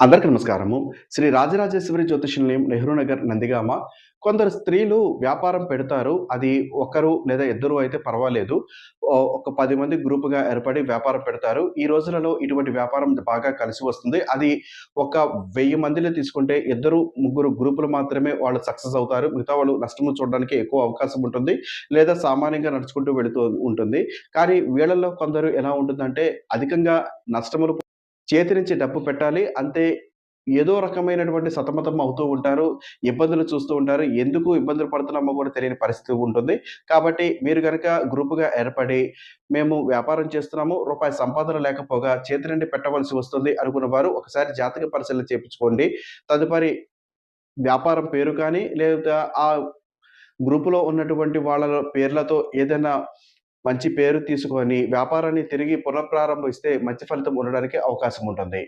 అందరికీ నమస్కారము. శ్రీ రాజరాజేశ్వరి జ్యోతిషులయం నెహ్రూ నగర్ నందిగామ. కొందరు స్త్రీలు వ్యాపారం పెడతారు. అది ఒకరు లేదా ఇద్దరు అయితే పర్వాలేదు. ఒక పది మంది గ్రూపుగా ఏర్పడి వ్యాపారం పెడతారు. ఈ రోజులలో ఇటువంటి వ్యాపారం బాగా కలిసి వస్తుంది. అది ఒక వెయ్యి మందిలో తీసుకుంటే ఇద్దరు ముగ్గురు గ్రూపులు మాత్రమే వాళ్ళు సక్సెస్ అవుతారు. మిగతా వాళ్ళు నష్టము చూడడానికి ఎక్కువ అవకాశం ఉంటుంది. లేదా సామాన్యంగా నడుచుకుంటూ వెళుతూ ఉంటుంది. కానీ వీళ్ళల్లో కొందరు ఎలా ఉంటుందంటే అధికంగా నష్టములు చేతి నుంచి డబ్బు పెట్టాలి. అంతే ఏదో రకమైనటువంటి సతమతం అవుతూ ఉంటారు. ఇబ్బందులు చూస్తూ ఉంటారు. ఎందుకు ఇబ్బందులు పడుతున్నామో కూడా తెలియని పరిస్థితి ఉంటుంది. కాబట్టి మీరు కనుక గ్రూపుగా ఏర్పడి మేము వ్యాపారం చేస్తున్నాము. రూపాయి సంపాదన లేకపోగా చేతి నుండి పెట్టవలసి వస్తుంది అనుకున్న వారు ఒకసారి జాతక పరిశీలన చేయించుకోండి. తదుపరి వ్యాపారం పేరు కానీ లేదా ఆ గ్రూపులో ఉన్నటువంటి వాళ్ళ పేర్లతో ఏదైనా మంచి పేరు తీసుకొని వ్యాపారాన్ని తిరిగి పునఃప్రారంభిస్తే మంచి ఫలితం ఉండడానికి అవకాశం ఉంటుంది.